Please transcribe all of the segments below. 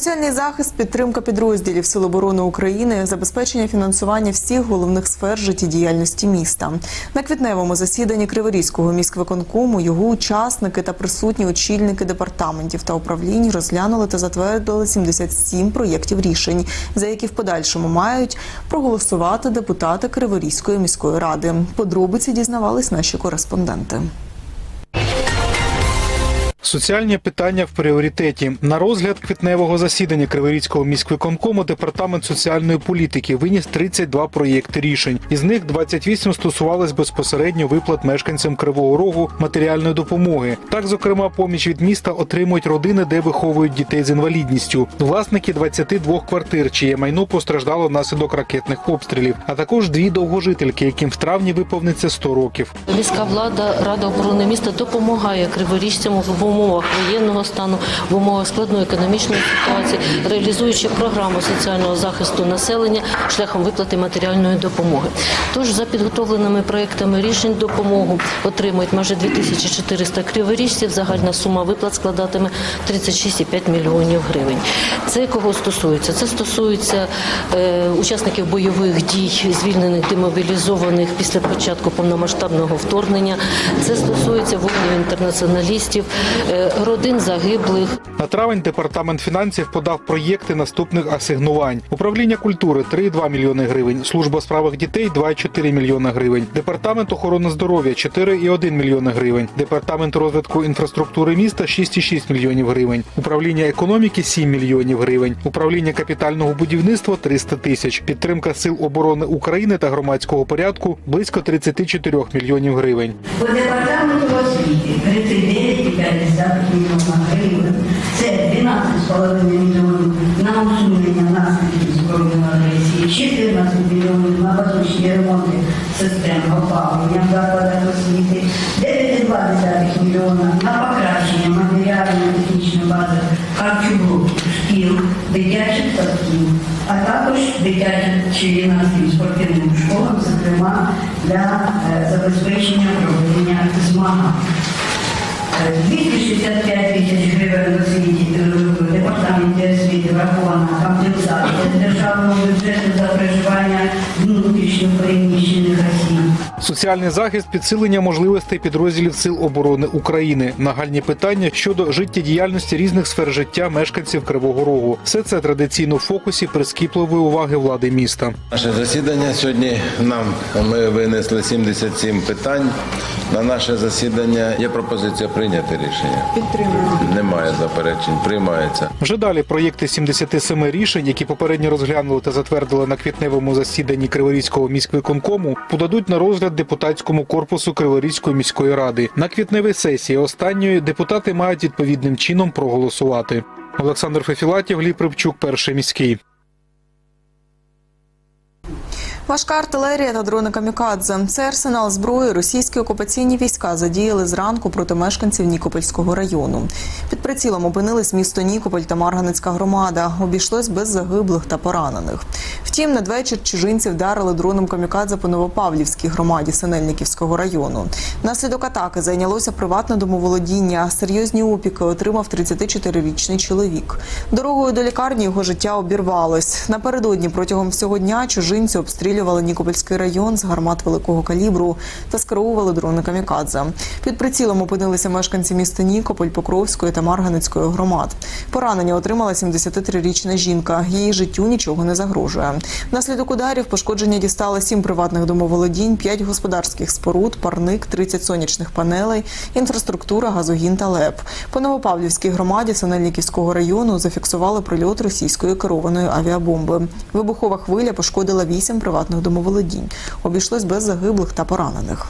Соціальний захист, підтримка підрозділів Сил оборони України, забезпечення фінансування всіх головних сфер життєдіяльності міста. На квітневому засіданні Криворізького міськвиконкому його учасники та присутні очільники департаментів та управлінь розглянули та затвердили 77 проєктів рішень, за які в подальшому мають проголосувати депутати Криворізької міської ради. Подробиці дізнавались наші кореспонденти. Соціальні питання в пріоритеті на розгляд квітневого засідання Криворізького міськвиконкому департамент соціальної політики виніс 32 проєкти рішень. Із них 28 стосувались безпосередньо виплат мешканцям Кривого Рогу матеріальної допомоги. Так, зокрема, поміч від міста отримують родини, де виховують дітей з інвалідністю, власники 22 квартир, чиє майно постраждало внаслідок ракетних обстрілів, а також дві довгожительки, яким в травні виповниться 100 років. Міська влада, рада оборони міста допомагає криворіжцям в умовах воєнного стану, в умовах складної економічної ситуації, реалізуючи програму соціального захисту населення шляхом виплати матеріальної допомоги. Тож за підготовленими проектами рішень допомогу отримують майже 2400 криворіжців. Загальна сума виплат складатиме 36,5 мільйонів гривень. Це кого стосується? Це стосується е, учасників бойових дій, звільнених демобілізованих після початку повномасштабного вторгнення. Це стосується воїнів-інтернаціоналістів, родин загиблих. На травень департамент фінансів подав проєкти наступних асигнувань: управління культури 3,2 мільйони гривень, служба справах дітей 2,4 мільйона гривень, департамент охорони здоров'я 4,1 мільйона гривень, департамент розвитку інфраструктури міста 6,6 мільйонів гривень, управління економіки 7 мільйонів гривень, управління капітального будівництва 300 тисяч, підтримка сил оборони України та громадського порядку близько 34 мільйонів гривень. Департаменту для е, забезпечення проведення змагань. Е, 265 тисяч гривень е, департаменті освіти врахована компенсація державного бюджету за проживання внутрішньо переміщених осіб. Соціальний захист, підсилення можливостей підрозділів Сил оборони України, нагальні питання щодо життєдіяльності різних сфер життя мешканців Кривого Рогу. Все це традиційно в фокусі прискіпливої уваги влади міста. Наше засідання сьогодні нам ми винесли 77 питань. На наше засідання є пропозиція прийняти рішення. Підтримуємо. Немає заперечень. Приймається. Вже далі проєкти 77 рішень, які попередньо розглянули та затвердили на квітневому засіданні Криворізького міськвиконкому, подадуть на розгляд депутатському корпусу Криворізької міської ради. На квітневій сесії останньої депутати мають відповідним чином проголосувати. Олександр Фефілатів, Гліб Рибчук, перший міський. Важка артилерія та дрони камікадзе. Це арсенал зброї. Російські окупаційні війська задіяли зранку проти мешканців Нікопольського району. Під прицілом опинились місто Нікополь та Марганецька громада. Обійшлось без загиблих та поранених. Втім, надвечір чужинці вдарили дроном камікадзе по Новопавлівській громаді Синельниківського району. Внаслідок атаки зайнялося приватне домоволодіння. Серйозні опіки отримав 34-річний чоловік. Дорогою до лікарні його життя обірвалось. Напередодні протягом всього дня чужинці обстрілювали Нікопольський район з гармат великого калібру та скеровували дрони камікадзе. Під прицілом опинилися мешканці міста Нікополь, Покровської та Марганецької громад. Поранення отримала 73-річна жінка. Її життю нічого не загрожує. Внаслідок ударів пошкодження дістали сім приватних домоволодінь, п'ять господарських споруд, парник, 30 сонячних панелей, інфраструктура, газогін та ЛЕП. По Новопавлівській громаді Синельниківського району зафіксували прильот російської керованої авіабомби. Вибухова хвиля пошкодила вісім приватних домоволодінь. Обійшлось без загиблих та поранених.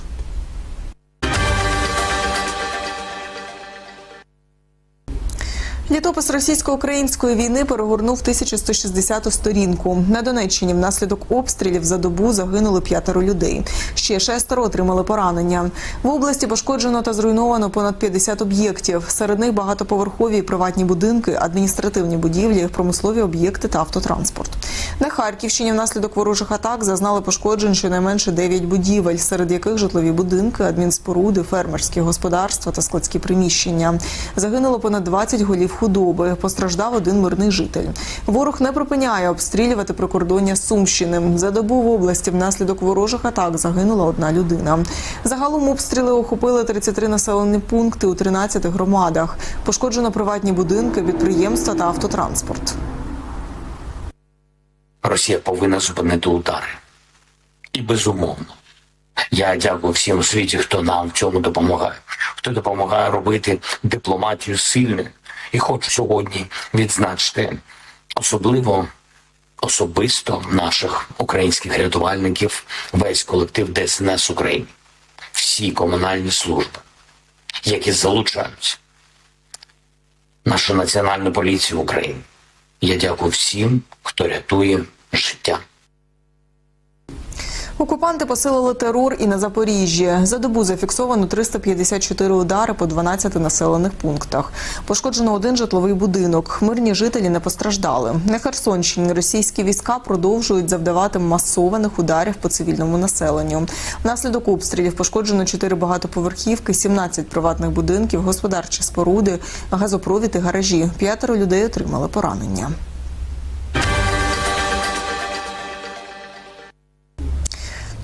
Літопис російсько-української війни перегорнув 1160 сторінку. На Донеччині внаслідок обстрілів за добу загинули п'ятеро людей. Ще шестеро отримали поранення. В області пошкоджено та зруйновано понад 50 об'єктів. Серед них багатоповерхові і приватні будинки, адміністративні будівлі, промислові об'єкти та автотранспорт. На Харківщині внаслідок ворожих атак зазнали пошкоджень щонайменше 9 будівель, серед яких житлові будинки, адмінспоруди, фермерські господарства та складські приміщення. Загинуло понад 20 голів худоби. Постраждав один мирний житель. Ворог не припиняє обстрілювати прикордоння Сумщини. За добу в області внаслідок ворожих атак загинула одна людина. Загалом обстріли охопили 33 населені пункти у 13 громадах. Пошкоджено приватні будинки, підприємства та автотранспорт. Росія повинна зупинити удари. І безумовно. Я дякую всім у світі, хто нам в цьому допомагає, хто допомагає робити дипломатію сильною. І хочу сьогодні відзначити особливо особисто наших українських рятувальників, весь колектив ДСНС України, всі комунальні служби, які залучаються, нашу національну поліцію України. Я дякую всім, хто рятує життя. Окупанти посилили терор і на Запоріжжі. За добу зафіксовано 354 удари по 12 населених пунктах. Пошкоджено один житловий будинок. Мирні жителі не постраждали. На Херсонщині російські війська продовжують завдавати масованих ударів по цивільному населенню. Внаслідок обстрілів пошкоджено 4 багатоповерхівки, 17 приватних будинків, господарчі споруди, газопровід і гаражі. П'ятеро людей отримали поранення.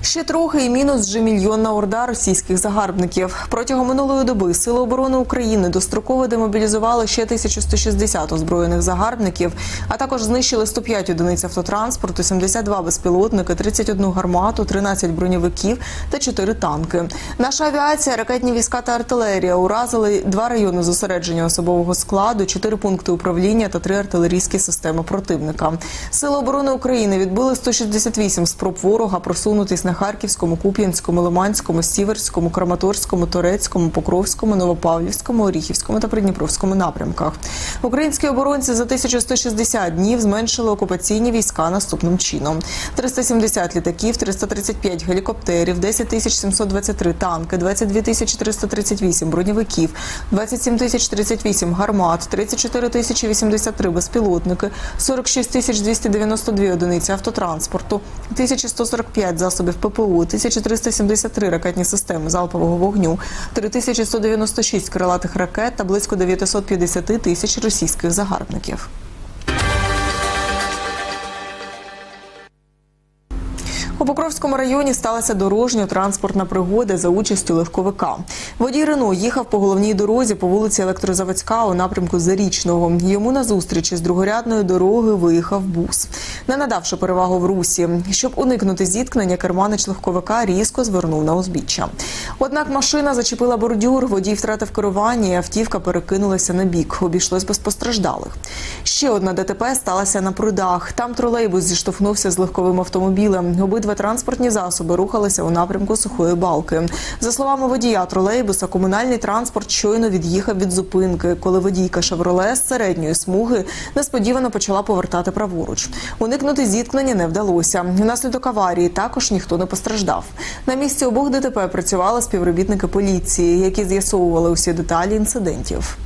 Ще трохи і мінус вже мільйонна орда російських загарбників. Протягом минулої доби Сили оборони України достроково демобілізували ще 1160 озброєних загарбників, а також знищили 105 одиниць автотранспорту, 72 безпілотники, 31 гармату, 13 броньовиків та 4 танки. Наша авіація, ракетні війська та артилерія уразили два райони зосередження особового складу, 4 пункти управління та 3 артилерійські системи противника. Сили оборони України відбили 168 спроб ворога просунутись на Харківському, Куп'янському, Лиманському, Сіверському, Краматорському, Торецькому, Покровському, Новопавлівському, Оріхівському та Придніпровському напрямках. Українські оборонці за 1160 днів зменшили окупаційні війська наступним чином: 370 літаків, 335 гелікоптерів, 10 тисяч 723 танки, 22 тисячі 338 броньовиків, 27 тисяч 38 гармат, 34 тисячі 83 безпілотники, 46 тисяч 292 одиниці автотранспорту, 1145 засобів ППО, 1373 ракетні системи залпового вогню, 3196 крилатих ракет та близько 950 тисяч російських загарбників. У Покровському районі сталася дорожньо-транспортна пригода за участю легковика. Водій Рено їхав по головній дорозі по вулиці Електрозаводська у напрямку Зарічного. Йому на зустрічі з другорядної дороги виїхав бус. Не надавши перевагу в русі, щоб уникнути зіткнення, керманич легковика різко звернув на узбіччя. Однак машина зачепила бордюр, водій втратив керування, і автівка перекинулася на бік. Обійшлось без постраждалих. Ще одна ДТП сталася на прудах. Там тролейбус зіштовхнувся з легковим автомобілем. Обидва транспортні засоби рухалися у напрямку сухої балки. За словами водія тролейбуса, комунальний транспорт щойно від'їхав від зупинки, коли водійка Шевроле з середньої смуги несподівано почала повертати праворуч. Уникнути зіткнення не вдалося. Внаслідок аварії також ніхто не постраждав. На місці обох ДТП працювали співробітники поліції, які з'ясовували усі деталі інцидентів.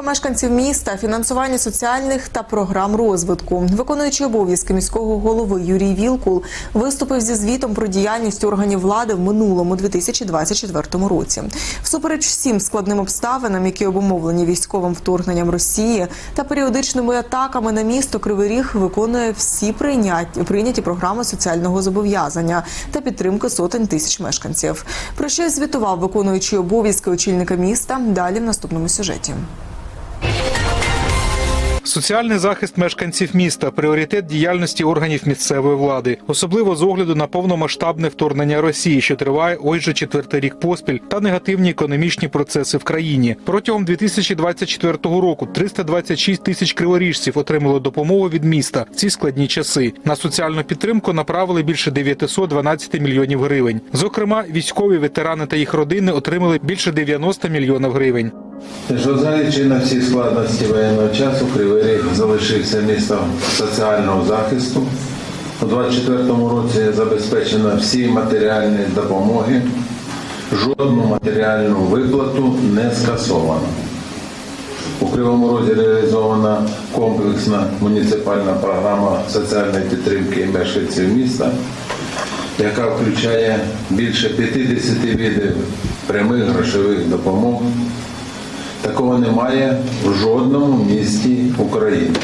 Підтримка мешканців міста, фінансування соціальних та програм розвитку. Виконуючий обов'язки міського голови Юрій Вілкул виступив зі звітом про діяльність органів влади в минулому 2024 році. Всупереч всім складним обставинам, які обумовлені військовим вторгненням Росії та періодичними атаками на місто Кривий Ріг виконує всі прийняті прийняті програми соціального зобов'язання та підтримки сотень тисяч мешканців. Про що звітував виконуючий обов'язки очільника міста. Далі в наступному сюжеті. Соціальний захист мешканців міста пріоритет діяльності органів місцевої влади, особливо з огляду на повномасштабне вторгнення Росії, що триває ось же четвертий рік поспіль, та негативні економічні процеси в країні. Протягом 2024 року 326 тисяч криворіжців отримали допомогу від міста в ці складні часи. На соціальну підтримку направили більше 912 мільйонів гривень. Зокрема, військові ветерани та їх родини отримали більше 90 мільйонів гривень. Незважаючи на всі складності воєнного часу, Кривий Ріг залишився містом соціального захисту. У 2024 році забезпечено всі матеріальні допомоги. Жодну матеріальну виплату не скасовано. У Кривому Розі реалізована комплексна муніципальна програма соціальної підтримки мешканців міста, яка включає більше 50 видів прямих грошових допомог. Такого немає в жодному місті України.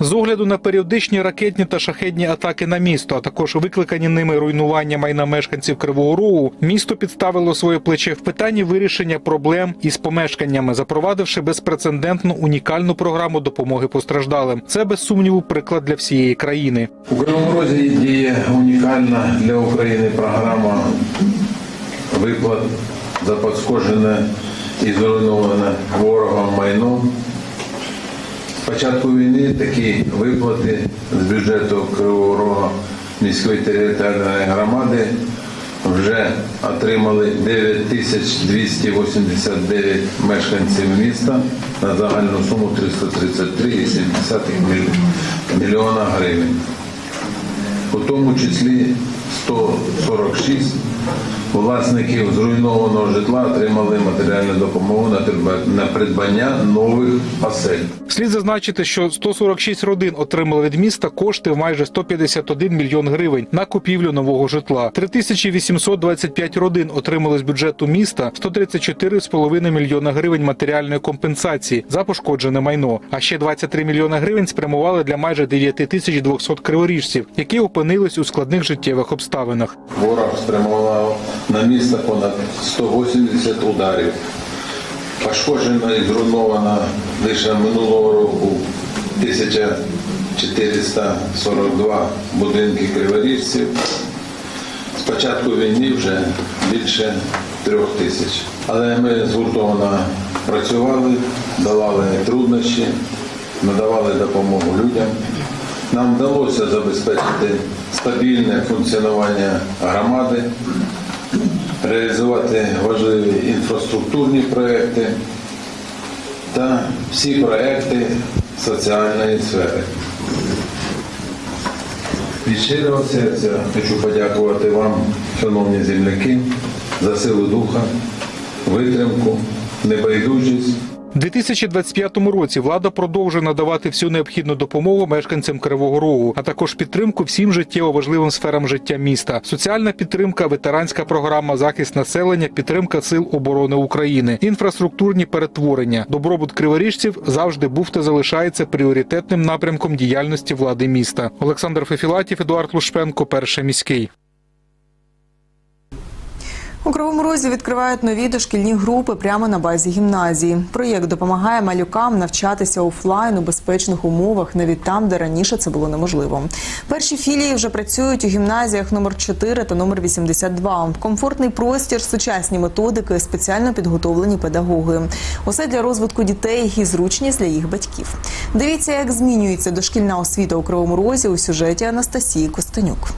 З огляду на періодичні ракетні та шахедні атаки на місто, а також викликані ними руйнування майна мешканців Кривого Рогу, місто підставило своє плече в питанні вирішення проблем із помешканнями, запровадивши безпрецедентну унікальну програму допомоги постраждалим. Це без сумніву приклад для всієї країни. У Кривому Розі діє унікальна для України програма виплат за пошкоджене і зруйноване ворогом майно. З початку війни такі виплати з бюджету Кривого Рога міської територіальної громади вже отримали 9289 мешканців міста на загальну суму 333,7 мільйона гривень у тому числі 146 власників зруйнованого житла отримали матеріальну допомогу на придбання нових осель. Слід зазначити, що 146 родин отримали від міста кошти в майже 151 мільйон гривень на купівлю нового житла. 3825 родин отримали з бюджету міста 134,5 мільйона гривень матеріальної компенсації за пошкоджене майно. А ще 23 мільйони гривень спрямували для майже 9200 криворіжців, які опинились у складних життєвих обставинах. Ворог спрямував на місто понад 180 ударів. Пошкоджено і зруйновано лише минулого року 1442 будинки криворіжців. З початку війни вже більше трьох тисяч. Але ми згуртовано працювали, долали труднощі, надавали допомогу людям. Нам вдалося забезпечити стабільне функціонування громади, реалізувати важливі інфраструктурні проекти та всі проекти соціальної сфери. Від щирого серця хочу подякувати вам, шановні земляки, за силу духа, витримку, небайдужість. У 2025 році влада продовжує надавати всю необхідну допомогу мешканцям Кривого Рогу, а також підтримку всім життєво важливим сферам життя міста. Соціальна підтримка, ветеранська програма, захист населення, підтримка сил оборони України, інфраструктурні перетворення. Добробут криворіжців завжди був та залишається пріоритетним напрямком діяльності влади міста. Олександр Фефілатів, Едуард Лушпенко, перший міський. У Кривому Розі відкривають нові дошкільні групи прямо на базі гімназії. Проєкт допомагає малюкам навчатися офлайн у безпечних умовах, навіть там, де раніше це було неможливо. Перші філії вже працюють у гімназіях номер 4 та номер 82. Комфортний простір, сучасні методики, спеціально підготовлені педагоги. Усе для розвитку дітей і зручність для їх батьків. Дивіться, як змінюється дошкільна освіта у Кривому Розі у сюжеті Анастасії Костенюк.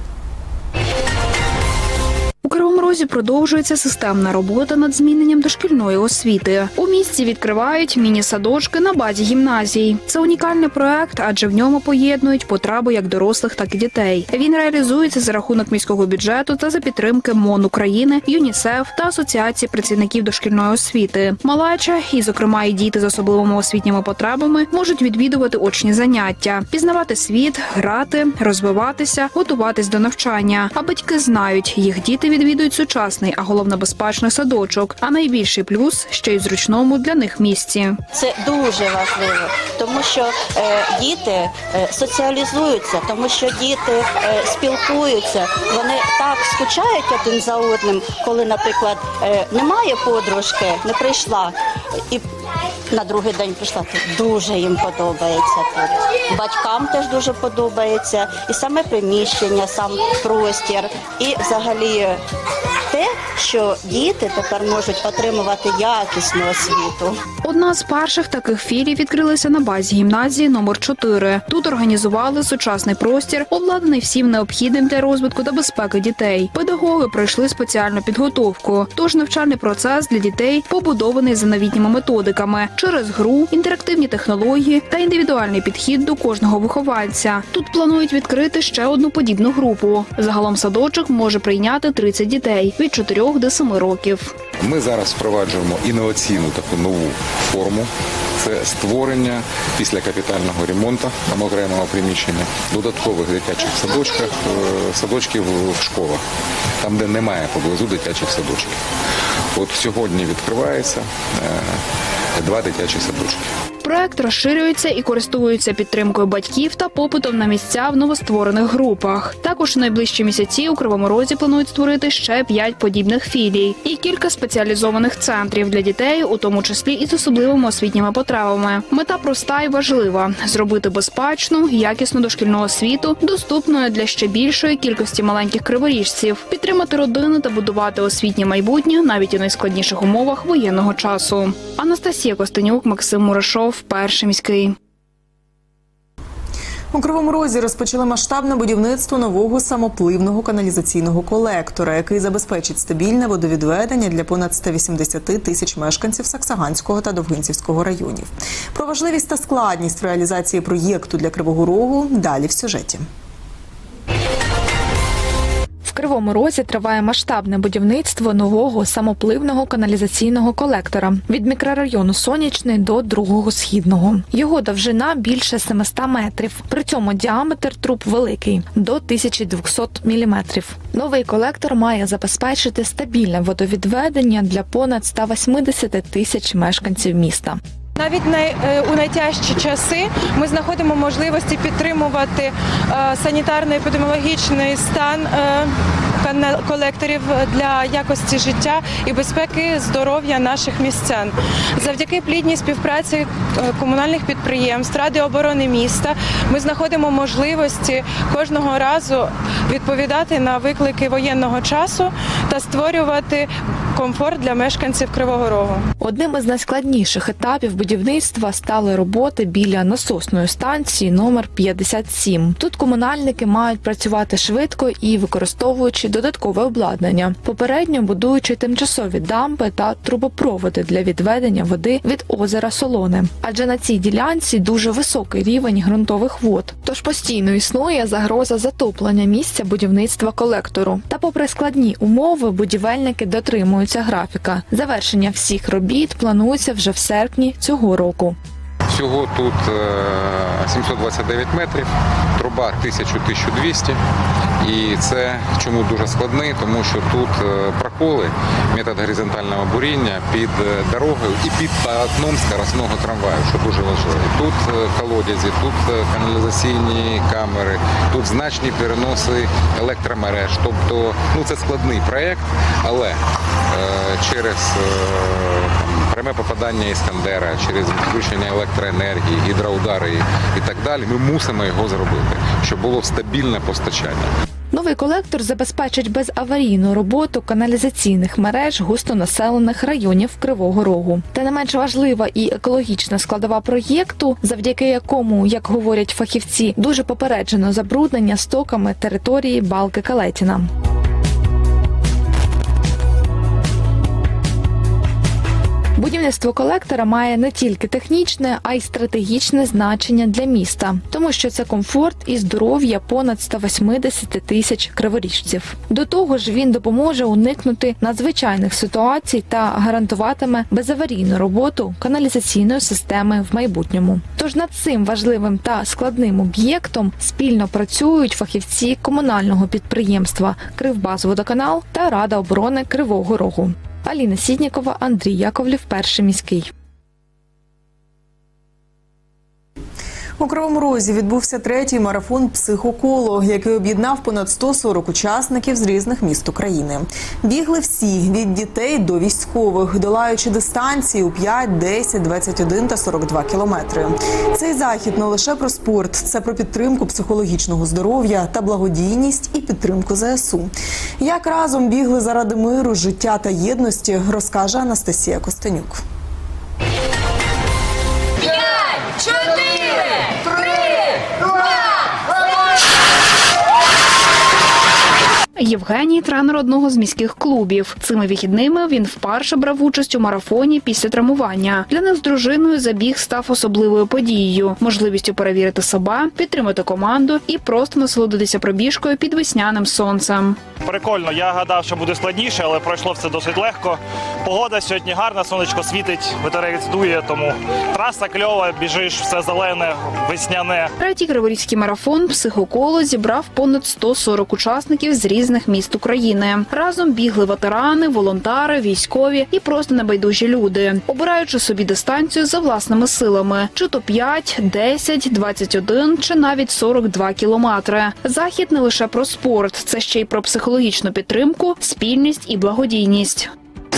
У Кривому Розі продовжується системна робота над зміненням дошкільної освіти. У місті відкривають міні-садочки на базі гімназій. Це унікальний проект, адже в ньому поєднують потреби як дорослих, так і дітей. Він реалізується за рахунок міського бюджету та за підтримки МОН України, ЮНІСЕФ та Асоціації працівників дошкільної освіти. Малеча, і, зокрема, і діти з особливими освітніми потребами, можуть відвідувати очні заняття, пізнавати світ, грати, розвиватися, готуватись до навчання. А батьки знають, їх діти відвідують сучасний, а головне безпечний садочок. А найбільший плюс ще й зручному для них місці. Це дуже важливо, тому що е, діти е, соціалізуються, тому що діти е, спілкуються, вони так скучають один за одним, коли, наприклад, е, немає подружки, не прийшла і на другий день прийшла. Дуже їм подобається тут. Батькам теж дуже подобається. І саме приміщення, сам простір, і взагалі те, що діти тепер можуть отримувати якісну освіту. Одна з перших таких філій відкрилася на базі гімназії номер 4 Тут організували сучасний простір, обладнаний всім необхідним для розвитку та безпеки дітей. Педагоги пройшли спеціальну підготовку. Тож навчальний процес для дітей побудований за новітніми методиками через гру, інтерактивні технології та індивідуальний підхід до кожного вихованця. Тут планують відкрити ще одну подібну групу. Загалом садочок може прийняти 30 дітей від 4 до 7 років. Ми зараз впроваджуємо інноваційну таку нову форму. Це створення після капітального ремонту там окремого приміщення додаткових дитячих садочках, е, садочків в школах, там, де немає поблизу дитячих садочків. От сьогодні відкривається е, два дитячі садочки. Проект розширюється і користується підтримкою батьків та попитом на місця в новостворених групах. Також у найближчі місяці у Кривому Розі планують створити ще п'ять подібних філій і кілька спеціалізованих центрів для дітей, у тому числі і з особливими освітніми потребами. Мета проста і важлива: зробити безпечну, якісну дошкільну освіту, доступною для ще більшої кількості маленьких криворіжців, підтримати родини та будувати освітнє майбутнє навіть у найскладніших умовах воєнного часу. Анастасія Костенюк, Максим Мурашов, перший міський. У Кривому Розі розпочали масштабне будівництво нового самопливного каналізаційного колектора, який забезпечить стабільне водовідведення для понад 180 тисяч мешканців Саксаганського та Довгинцівського районів. Про важливість та складність реалізації проєкту для Кривого Рогу далі в сюжеті. Кривому Розі триває масштабне будівництво нового самопливного каналізаційного колектора від мікрорайону Сонячний до другого східного. Його довжина більше 700 метрів. При цьому діаметр труб великий до 1200 міліметрів. Новий колектор має забезпечити стабільне водовідведення для понад 180 тисяч мешканців міста. Навіть е, у найтяжчі часи ми знаходимо можливості підтримувати е, санітарно-епідеміологічний стан е, колекторів для якості життя і безпеки здоров'я наших містян. Завдяки плідній співпраці е, комунальних підприємств, Ради оборони міста ми знаходимо можливості кожного разу відповідати на виклики воєнного часу та створювати комфорт для мешканців Кривого Рогу. Одним із найскладніших етапів будівництва стали роботи біля насосної станції номер 57. Тут комунальники мають працювати швидко і використовуючи додаткове обладнання, попередньо будуючи тимчасові дамби та трубопроводи для відведення води від озера Солоне. Адже на цій ділянці дуже високий рівень ґрунтових вод, тож постійно існує загроза затоплення місця будівництва колектору. Та, попри складні умови, будівельники дотримуються графіка. Завершення всіх робіт планується вже в серпні цього року. Всього тут е, 729 метрів, труба 1000-1200. І це чому дуже складний, тому що тут е, проколи, метод горизонтального буріння під е, дорогою і під полотном скоростного трамваю, що дуже важливо. Тут е, колодязі, тут е, каналізаційні камери, тут значні переноси електромереж. Тобто ну, це складний проєкт, але е, через е, пряме попадання іскандера, через відключення електроенергії, гідроудари і так далі, ми мусимо його зробити, щоб було стабільне постачання. Новий колектор забезпечить безаварійну роботу каналізаційних мереж густонаселених районів Кривого Рогу. Та не менш важлива і екологічна складова проєкту, завдяки якому, як говорять фахівці, дуже попереджено забруднення стоками території Балки Калетіна. Будівництво колектора має не тільки технічне, а й стратегічне значення для міста, тому що це комфорт і здоров'я понад 180 тисяч криворіжців. До того ж, він допоможе уникнути надзвичайних ситуацій та гарантуватиме безаварійну роботу каналізаційної системи в майбутньому. Тож над цим важливим та складним об'єктом спільно працюють фахівці комунального підприємства Кривбазводоканал та Рада оборони Кривого Рогу. Аліна Сіднікова, Андрій Яковлів, перший міський. У Кривому Розі відбувся третій марафон психоколо, який об'єднав понад 140 учасників з різних міст України. Бігли всі від дітей до військових, долаючи дистанції у 5, 10, 21 та 42 кілометри. Цей захід не лише про спорт, це про підтримку психологічного здоров'я та благодійність і підтримку ЗСУ. Як разом бігли заради миру, життя та єдності, розкаже Анастасія Костенюк. Євгеній тренер одного з міських клубів. Цими вихідними він вперше брав участь у марафоні після травмування. Для них з дружиною забіг став особливою подією, можливістю перевірити себе, підтримати команду і просто насолодитися пробіжкою під весняним сонцем. Прикольно, я гадав, що буде складніше, але пройшло все досить легко. Погода сьогодні гарна, сонечко світить, вітерець дує, тому траса кльова, біжиш, все зелене, весняне. Третій криворізький марафон психоколо зібрав понад 140 учасників з різних міст України. Разом бігли ветерани, волонтери, військові і просто небайдужі люди, обираючи собі дистанцію за власними силами: чи то 5, 10, 21, чи навіть 42 кілометри. Захід не лише про спорт, це ще й про психологічну підтримку, спільність і благодійність.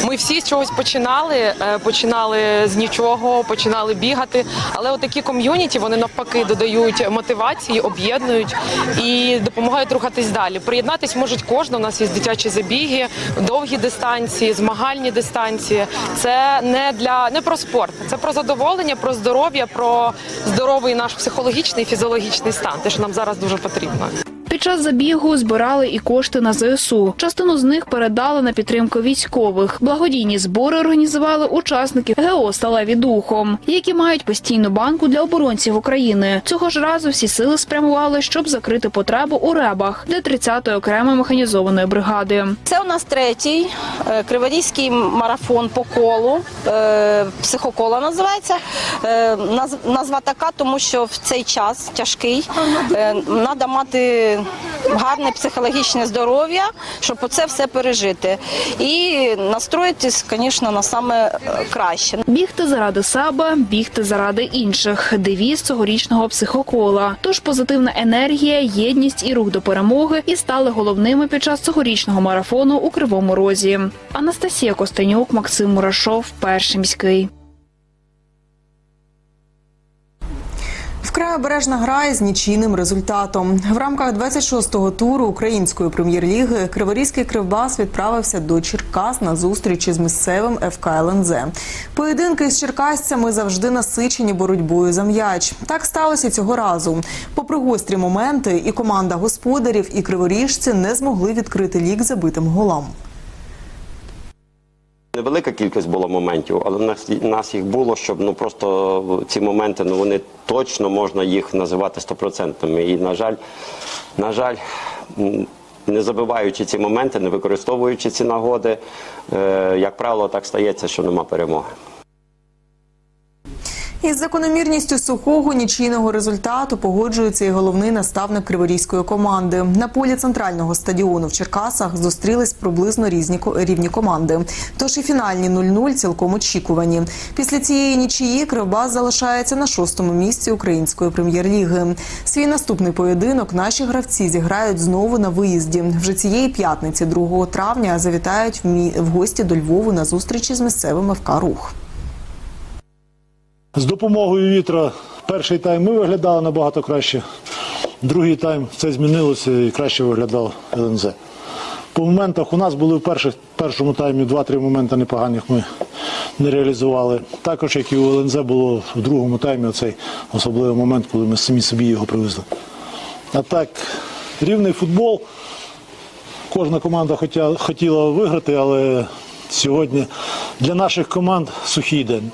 Ми всі з чогось починали, е, починали з нічого, починали бігати. Але отакі ком'юніті вони навпаки додають мотивації, об'єднують і допомагають рухатись далі. Приєднатись можуть кожна. У нас є дитячі забіги, довгі дистанції, змагальні дистанції. Це не для не про спорт, це про задоволення, про здоров'я, про здоровий наш психологічний фізіологічний стан. Те, що нам зараз дуже потрібно. Під час забігу збирали і кошти на ЗСУ. Частину з них передали на підтримку військових. Благодійні збори організували учасники ГО «Сталеві духом, які мають постійну банку для оборонців України. Цього ж разу всі сили спрямували, щоб закрити потребу у ребах для 30-ї окремої механізованої бригади. Це у нас третій е, криворізький марафон по колу. е, Психокола називається. Е, Назва така, тому що в цей час тяжкий. Треба мати гарне психологічне здоров'я, щоб оце все пережити. І настроїтись, звісно, на саме е, краще. Бігти заради себе, бігти заради інших. Девіз цьогорічного психокола. Тож позитивна енергія, єдність і рух до перемоги і стали головними під час цьогорічного марафону у Кривому Розі. Анастасія Костенюк, Максим Мурашов, перший міський. Вкрай обережна гра із нічийним результатом. В рамках 26-го туру української прем'єр-ліги Криворізький Кривбас відправився до Черкас на зустріч із місцевим ФК ЛНЗ. Поєдинки з черкасцями завжди насичені боротьбою за м'яч. Так сталося цього разу. Попри гострі моменти, і команда господарів, і криворіжці не змогли відкрити лік забитим голам. Невелика кількість було моментів, але нас їх було, щоб ну просто ці моменти, ну вони точно можна їх називати стопроцентними. І на жаль, на жаль, не забиваючи ці моменти, не використовуючи ці нагоди, е, як правило, так стається, що нема перемоги. Із закономірністю сухого нічийного результату погоджується і головний наставник криворізької команди. На полі центрального стадіону в Черкасах зустрілись приблизно різні рівні команди. Тож і фінальні 0-0 цілком очікувані. Після цієї нічиї Кривбас залишається на шостому місці української прем'єр-ліги. Свій наступний поєдинок наші гравці зіграють знову на виїзді. Вже цієї п'ятниці, 2 травня, завітають в в гості до Львову на зустрічі з місцевим ФК Рух. З допомогою вітра перший тайм ми виглядали набагато краще. Другий тайм це змінилося і краще виглядав ЛНЗ. По моментах у нас були в перших, першому таймі два-три моменти непоганих ми не реалізували. Також, як і у ЛНЗ було в другому таймі, оцей особливий момент, коли ми самі собі його привезли. А так, рівний футбол. Кожна команда хотіла виграти, але сьогодні для наших команд сухий день.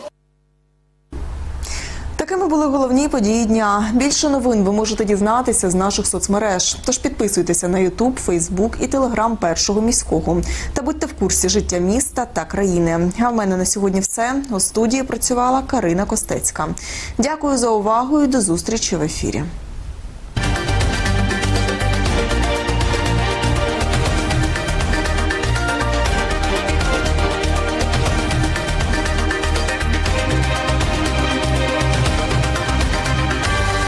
Були головні події дня. Більше новин ви можете дізнатися з наших соцмереж. Тож підписуйтеся на Ютуб, Фейсбук і Телеграм першого міського та будьте в курсі життя міста та країни. А в мене на сьогодні все. У студії працювала Карина Костецька. Дякую за увагу і до зустрічі в ефірі.